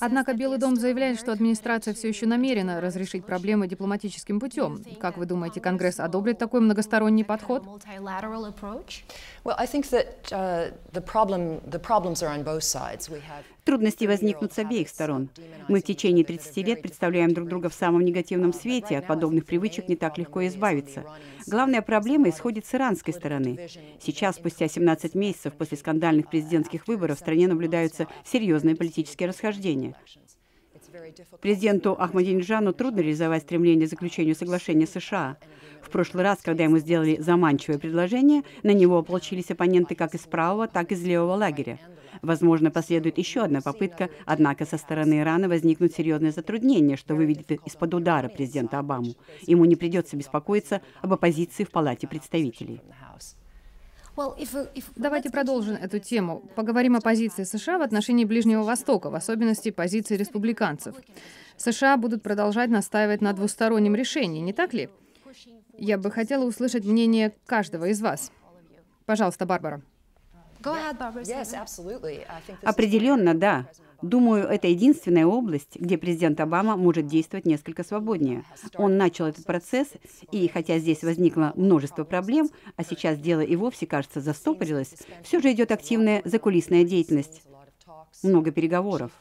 Однако Белый дом заявляет, что администрация все еще намерена разрешить проблемы дипломатическим путем. Как вы думаете, Конгресс одобрит такой многосторонний подход? Трудности возникнут с обеих сторон. Мы в течение 30 лет представляем друг друга в самом негативном свете, от подобных привычек не так легко избавиться. Главная проблема исходит с иранской стороны. Сейчас, спустя 17 месяцев после скандальных президентских выборов, в стране наблюдаются серьезные политические расхождения. Президенту Ахмадинеджану трудно реализовать стремление к заключению соглашения США. В прошлый раз, когда ему сделали заманчивое предложение, на него ополчились оппоненты как из правого, так и из левого лагеря. Возможно, последует еще одна попытка, однако со стороны Ирана возникнут серьезные затруднения, что выведет из-под удара президента Обаму. Ему не придется беспокоиться об оппозиции в Палате представителей. Давайте продолжим эту тему. Поговорим о позиции США в отношении Ближнего Востока, в особенности позиции республиканцев. США будут продолжать настаивать на двустороннем решении, не так ли? Я бы хотела услышать мнение каждого из вас. Пожалуйста, Барбара. Определенно, да. Думаю, это единственная область, где президент Обама может действовать несколько свободнее. Он начал этот процесс, и хотя здесь возникло множество проблем, а сейчас дело и вовсе, кажется, застопорилось, все же идет активная закулисная деятельность. Много переговоров.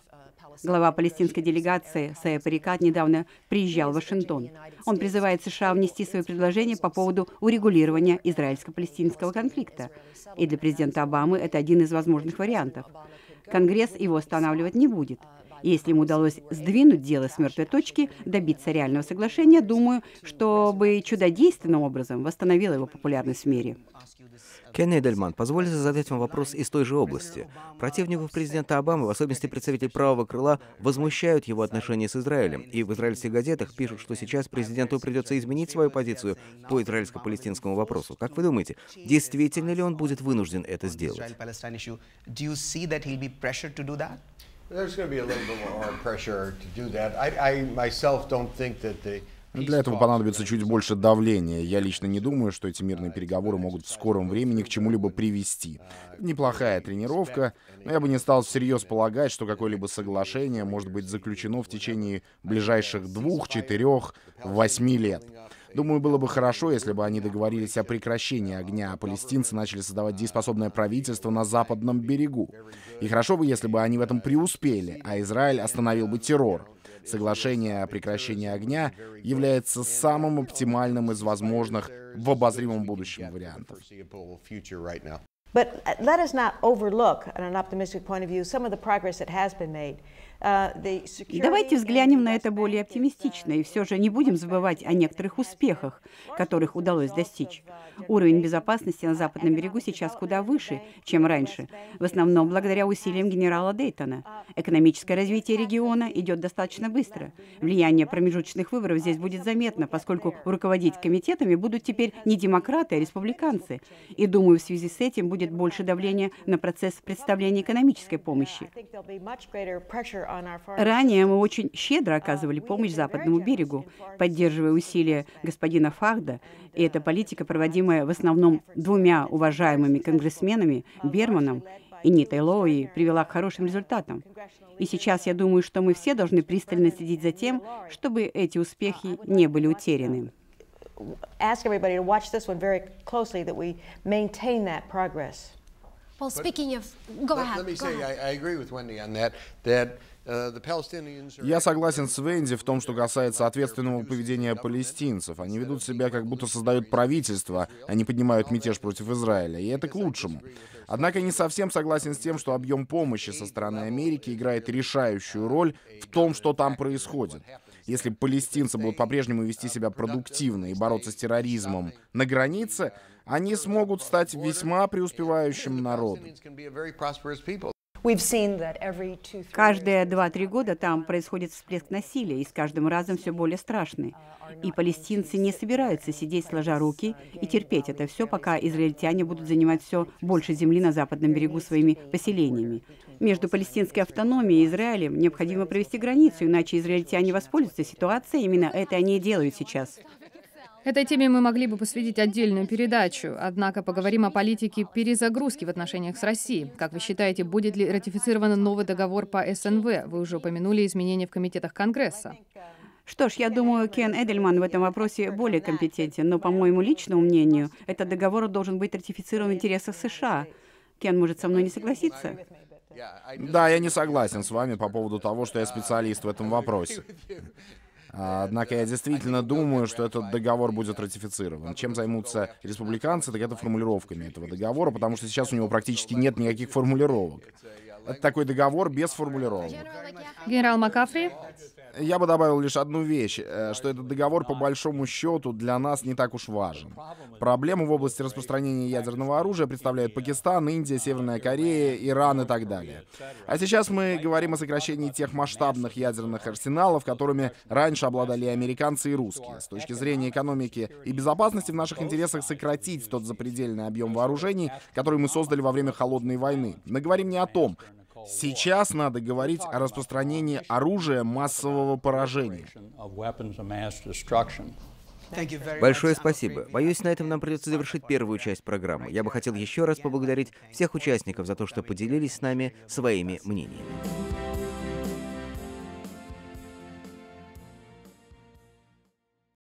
Глава палестинской делегации Сая Парикат недавно приезжал в Вашингтон. Он призывает США внести свои предложения по поводу урегулирования израильско-палестинского конфликта. И для президента Обамы это один из возможных вариантов. Конгресс его останавливать не будет. Если ему удалось сдвинуть дело с мертвой точки, добиться реального соглашения, думаю, чтобы чудодейственным образом восстановила его популярность в мире. Кен Эдельман, позвольте задать вам вопрос из той же области. Противников президента Обамы, в особенности представителей правого крыла, возмущают его отношения с Израилем. И в израильских газетах пишут, что сейчас президенту придется изменить свою позицию по израильско-палестинскому вопросу. Как вы думаете, действительно ли он будет вынужден это сделать? There's going to be a little bit more pressure to do that. I, I myself don't think that the для этого понадобится чуть больше давления. Я лично не думаю, что эти мирные переговоры могут в скором времени к чему-либо привести. Неплохая тренировка, но я бы не стал всерьез полагать, что какое-либо соглашение может быть заключено в течение ближайших двух, четырех, восьми лет. Думаю, было бы хорошо, если бы они договорились о прекращении огня, а палестинцы начали создавать дееспособное правительство на западном берегу. И хорошо бы, если бы они в этом преуспели, а Израиль остановил бы террор. Соглашение о прекращении огня является самым оптимальным из возможных в обозримом будущем вариантов. But let us not overlook, on an optimistic point of view, some of the progress that has been made. Давайте взглянем на это более оптимистично и все же не будем забывать о некоторых успехах, которых удалось достичь. Уровень безопасности на западном берегу сейчас куда выше, чем раньше, в основном благодаря усилиям генерала Дейтона. Экономическое развитие региона идет достаточно быстро. Влияние промежуточных выборов здесь будет заметно, поскольку руководить комитетами будут теперь не демократы, а республиканцы. И думаю, в связи с этим будет больше давления на процесс представления экономической помощи. Ранее мы очень щедро оказывали помощь западному берегу, поддерживая усилия господина Фахда, и эта политика, проводимая в основном двумя уважаемыми конгрессменами, Берманом и Нитой Лоуи, привела к хорошим результатам. И сейчас я думаю, что мы все должны пристально следить за тем, чтобы эти успехи не были утеряны. ask everybody to watch this one very closely that we maintain that progress. Well, speaking of, go let, ahead. Let me say, I, I agree with Wendy on that. That uh, я согласен с Венди в том, что касается ответственного поведения палестинцев. Они ведут себя, как будто создают правительство, они поднимают мятеж против Израиля, и это к лучшему. Однако не совсем согласен с тем, что объем помощи со стороны Америки играет решающую роль в том, что там происходит. Если палестинцы будут по-прежнему вести себя продуктивно и бороться с терроризмом на границе, они смогут стать весьма преуспевающим народом. Каждые два-три года там происходит всплеск насилия, и с каждым разом все более страшный. И палестинцы не собираются сидеть сложа руки и терпеть это все, пока израильтяне будут занимать все больше земли на западном берегу своими поселениями. Между палестинской автономией и Израилем необходимо провести границу, иначе израильтяне воспользуются ситуацией, именно это они и делают сейчас. Этой теме мы могли бы посвятить отдельную передачу, однако поговорим о политике перезагрузки в отношениях с Россией. Как вы считаете, будет ли ратифицирован новый договор по СНВ? Вы уже упомянули изменения в комитетах Конгресса. Что ж, я думаю, Кен Эдельман в этом вопросе более компетентен, но, по моему личному мнению, этот договор должен быть ратифицирован в интересах США. Кен может со мной не согласиться. Да, я не согласен с вами по поводу того, что я специалист в этом вопросе. Однако я действительно думаю, что этот договор будет ратифицирован. Чем займутся республиканцы, так это формулировками этого договора, потому что сейчас у него практически нет никаких формулировок. Это такой договор без формулировок. Генерал Макафри? Я бы добавил лишь одну вещь, э, что этот договор по большому счету для нас не так уж важен. Проблему в области распространения ядерного оружия представляют Пакистан, Индия, Северная Корея, Иран и так далее. А сейчас мы говорим о сокращении тех масштабных ядерных арсеналов, которыми раньше обладали и американцы, и русские. С точки зрения экономики и безопасности в наших интересах сократить тот запредельный объем вооружений, который мы создали во время Холодной войны. Мы говорим не о том, Сейчас надо говорить о распространении оружия массового поражения. Большое спасибо. Боюсь, на этом нам придется завершить первую часть программы. Я бы хотел еще раз поблагодарить всех участников за то, что поделились с нами своими мнениями.